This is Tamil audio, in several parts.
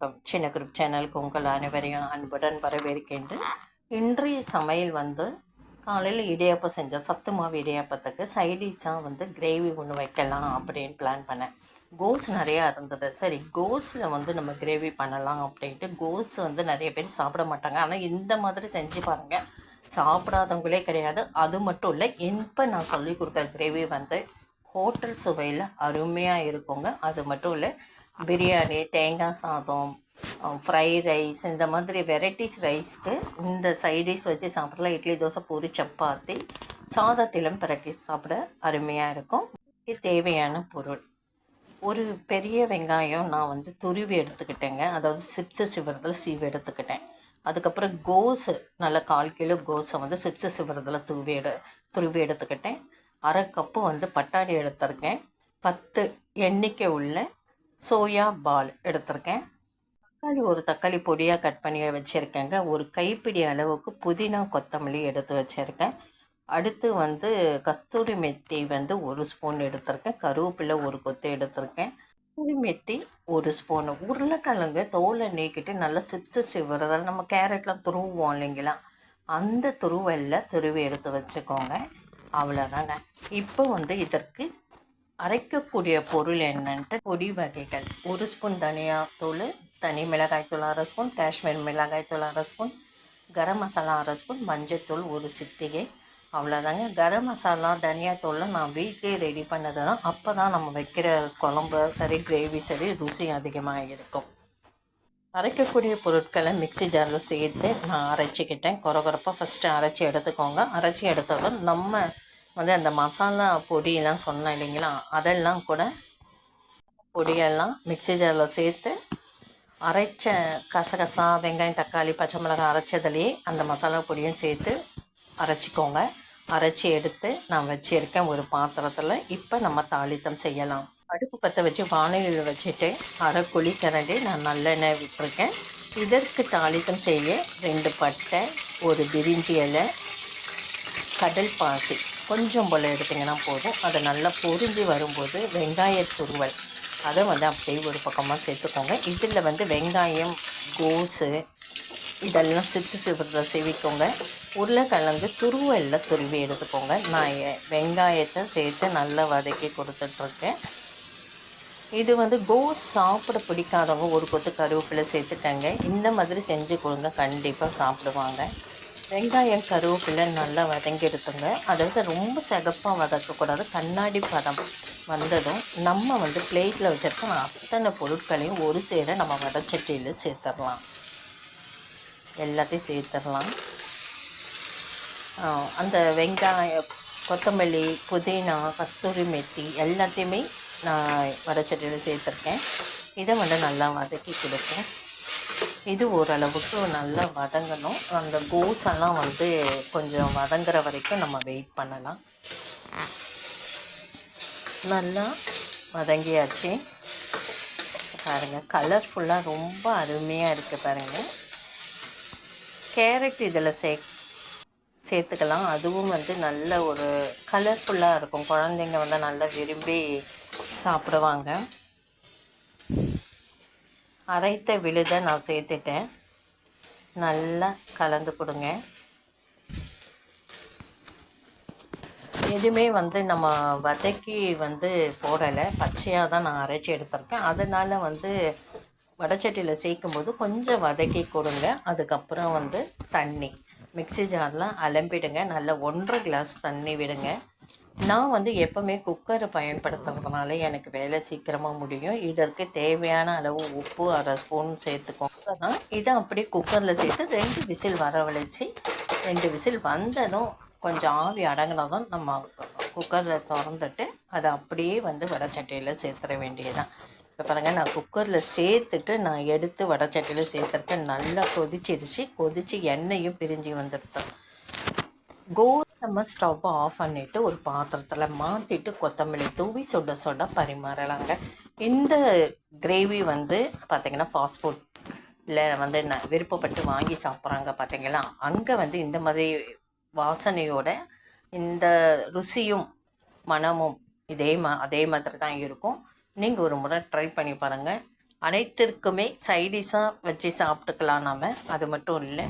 வணக்கம். சின்ன குரூப் சேனலுக்கு உங்கள் அனைவரையும் அன்புடன் வரவேற்கின்றேன். இன்றைய சமையல் வந்து காலையில் இடியாப்பம் செஞ்சேன் சத்து மாவு இடியாப்பத்துக்கு சைடிஷாக வந்து கிரேவி ஒன்று வைக்கலாம் அப்படின்னு பிளான் பண்ணேன். கோஸ் நிறையா இருந்தது. சரி கோஸில் வந்து நம்ம கிரேவி பண்ணலாம் அப்படின்ட்டு கோஸ் வந்து நிறைய பேர் சாப்பிட மாட்டாங்க. ஆனால் இந்த மாதிரி செஞ்சு பாருங்கள் சாப்பிடாதவங்களே கிடையாது. அது மட்டும் இல்லை இப்போ நான் சொல்லி கொடுக்குற கிரேவி வந்து ஹோட்டல் சுவையில் அருமையாக இருக்குங்க. அது மட்டும் இல்லை பிரியாணி தேங்காய் சாதம் ஃப்ரை ரைஸ் இந்த மாதிரி வெரைட்டிஸ் ரைஸ்க்கு இந்த சைடிஷ் வச்சு சாப்பிடலாம். இட்லி தோசை பூரி சப்பாத்தி சாதத்திலும் பிரட்டி சாப்பிட அருமையாக இருக்கும். இது தேவையான பொருள். ஒரு பெரிய வெங்காயம் நான் வந்து துருவி எடுத்துக்கிட்டேங்க. அதாவது சிப்ஸு சிவரத்தில் சீவி எடுத்துக்கிட்டேன். அதுக்கப்புறம் கோஸு நல்ல கால் கிலோ கோஸை வந்து சிப்ஸு சிவரத்தில் தூவி எடு துருவி எடுத்துக்கிட்டேன். அரை கப்பு வந்து பட்டாணி எடுத்திருக்கேன். பத்து எண்ணிக்கை உள்ள சோயா பால் எடுத்திருக்கேன். தக்காளி ஒரு தக்காளி பொடியாக கட் பண்ணி வச்சுருக்கேங்க. ஒரு கைப்பிடி அளவுக்கு புதினா கொத்தமல்லி எடுத்து வச்சுருக்கேன். அடுத்து வந்து கஸ்தூரி மெத்தி வந்து ஒரு ஸ்பூன் எடுத்திருக்கேன். கருவேப்பிலை ஒரு கொத்து எடுத்திருக்கேன். கஸ்தூரி மெத்தி ஒரு ஸ்பூனு. உருளைக்கிழங்கு தோலை நீக்கிட்டு நல்லா சிப்ஸு சிவறதால் நம்ம கேரட்லாம் துருவோம் இல்லைங்களா? அந்த துருவெல்லாம் துருவி எடுத்து வச்சுக்கோங்க. அவ்வளோதாங்க இப்போ வந்து இதற்கு அரைக்கக்கூடிய பொருள் என்னன்ட்டு? பொடி வகைகள். ஒரு ஸ்பூன் தனியாத்தூள் தனி மிளகாய்த்தூள் அரை ஸ்பூன் காஷ்மீர் மிளகாய்த்தூள் அரை ஸ்பூன் கரம் மசாலா அரை ஸ்பூன் மஞ்சத்தூள் ஒரு சிட்டிகை. அவ்வளோதாங்க கரம் மசாலா தனியாத்தூள்லாம் நான் வீட்டிலே ரெடி பண்ணது தான் அப்போ தான் நம்ம வைக்கிற குழம்பு சரி கிரேவி சரி ருசி அதிகமாக இருக்கும். அரைக்கக்கூடிய பொருட்களை மிக்ஸி ஜாரில் சேர்த்து நான் அரைச்சிக்கிட்டேன். குறகுறப்பாக ஃபஸ்ட்டு அரைச்சி எடுத்துக்கோங்க. அரைச்சி எடுத்ததும் நம்ம வந்து அந்த மசாலா பொடியெல்லாம் சொன்னேன் இல்லைங்களா? அதெல்லாம் கூட பொடியெல்லாம் மிக்ஸி ஜாரில் சேர்த்து அரைச்ச கசகசா வெங்காயம் தக்காளி பச்சை மிளகாய் அரைச்சதுலேயே அந்த மசாலா பொடியும் சேர்த்து அரைச்சிக்கோங்க. அரைச்சி எடுத்து நான் வச்சுருக்கேன் ஒரு பாத்திரத்தில். இப்போ நம்ம தாளித்தம் செய்யலாம். அடுப்பு பற்ற வச்சு வானிலையில் வச்சுட்டு அரை குழி கரண்டி நான் நல்லெண்ணெய் விட்டுருக்கேன். இதற்கு தாளித்தம் செய்ய ரெண்டு பட்டை ஒரு பிரிஞ்சி இலை கடல் பாசி. கொஞ்சம் போல் எடுத்திங்கன்னா போதும். அதை நல்லா பொரிஞ்சு வரும்போது வெங்காய துருவல். அதை வந்து அப்படியே ஒரு பக்கமாக சேர்த்துக்கோங்க. இதில் வந்து வெங்காயம் கோஸு இதெல்லாம் சிப்ஸு சிவத்தில் செவிக்கோங்க. உருளைக்கிழங்கு துருவலில் துருவி எடுத்துக்கோங்க. நான் வெங்காயத்தை சேர்த்து நல்லா வதக்கி கொடுத்துட்ருக்கேன். இது வந்து கோஸ் சாப்பிட பிடிக்காதவங்க ஒரு கொத்து கருவேப்பிலை சேர்த்துக்கங்க. இந்த மாதிரி செஞ்சு கொடுங்க. கண்டிப்பாக சாப்பிடுவாங்க. வெங்காயம் கருவேப்பிலை நல்லா வதங்கி எடுத்துங்க அதாவது ரொம்ப சிகப்பாக வதக்கக்கூடாது. கண்ணாடி பதம் வந்ததும் நம்ம வந்து பிளேட்டில் வச்சுருக்க அத்தனை பொருட்களையும் ஒரு சேர நம்ம வடச்சட்டியில் சேர்த்துடலாம். எல்லாத்தையும் சேர்த்துடலாம். அந்த வெங்காயம் கொத்தமல்லி புதினா கஸ்தூரி மெத்தி எல்லாத்தையுமே நான் வடச்சட்டியில் சேர்த்துருக்கேன். இதை வந்து நல்லா வதக்கி கொடுப்பேன் இது ஓரளவுக்கு நல்லா வதங்கணும். அந்த கோஸ் எல்லாம் வந்து கொஞ்சம் வதங்குற வரைக்கும் நம்ம வெயிட் பண்ணலாம். நல்லா வதங்கியாச்சு. பாருங்கள் கலர்ஃபுல்லாக ரொம்ப அருமையாக இருக்குது பாருங்கள் கேரட் இதில் சே சேர்த்துக்கலாம். அதுவும் வந்து நல்ல ஒரு கலர்ஃபுல்லாக இருக்கும். குழந்தைங்க வந்து நல்லா விரும்பி சாப்பிடுவாங்க. அரைத்த விழுதை நான் சேர்த்துட்டேன். நல்லா கலந்து கொடுங்க. எதுவுமே வந்து நம்ம வதக்கி வந்து போடலை. பச்சையாக தான் நான் அரைச்சி எடுத்திருக்கேன். அதனால் வந்து வடச்சட்டியில் சேர்க்கும்போது கொஞ்சம் வதக்கி கொடுங்க. அதுக்கப்புறம் வந்து தண்ணி. மிக்ஸி ஜாரில் அலம்பிடுங்க. நல்லா ஒன்றரை கிளாஸ் தண்ணி விடுங்க. நான் வந்து எப்போவுமே குக்கரை பயன்படுத்துறதுனால எனக்கு வேலை சீக்கிரமாக முடியும். இதற்கு தேவையான அளவு உப்பு அரை ஸ்பூன் சேர்த்துக்கோங்க தான் இதை அப்படியே குக்கரில் சேர்த்து ரெண்டு விசில் வரவழைச்சி ரெண்டு விசில் வந்ததும் கொஞ்சம் ஆவி அடங்கினதும் நம்ம குக்கரில் திறந்துட்டு அதை அப்படியே வந்து வடச்சட்டியில் சேர்த்துற வேண்டியதுதான். இப்போ பாருங்கள் நான் குக்கரில் சேர்த்துட்டு நான் எடுத்து வடச்சட்டியில் சேர்த்துருக்கேன் நல்லா கொதிச்சிருச்சு. கொதித்து எண்ணெயும் பிரிஞ்சு வந்துடுத்தோம் நம்ம ஸ்டவ்வை ஆஃப் பண்ணிவிட்டு ஒரு பாத்திரத்தில் மாற்றிட்டு கொத்தமல்லி தூவி சுட சுட பரிமாறலாங்க. இந்த கிரேவி வந்து பார்த்திங்கன்னா ஃபாஸ்ட் ஃபுட்டில் வந்து ந விருப்பப்பட்டு வாங்கி சாப்பிட்றாங்க பார்த்திங்களா அங்கே வந்து இந்த மாதிரி வாசனையோட இந்த ருசியும் மனமும் இதே மா அதே மாதிரி தான் இருக்கும். நீங்கள் ஒரு முறை ட்ரை பண்ணி பாருங்கள் அனைத்திற்குமே சைடிஷாக வச்சு சாப்பிட்டுக்கலாம் நாம். அது மட்டும் இல்லை.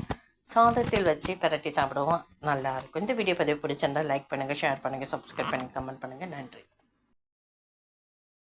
சாதத்தில் வச்சு பிரட்டி சாப்பிடுவோம் நல்லாயிருக்கும் இந்த வீடியோ பதிவு பிடிச்சிருந்தால் லைக் பண்ணுங்கள் ஷேர் பண்ணுங்கள் சப்ஸ்கிரைப் பண்ணுங்கள் கமெண்ட் பண்ணுங்கள் நன்றி.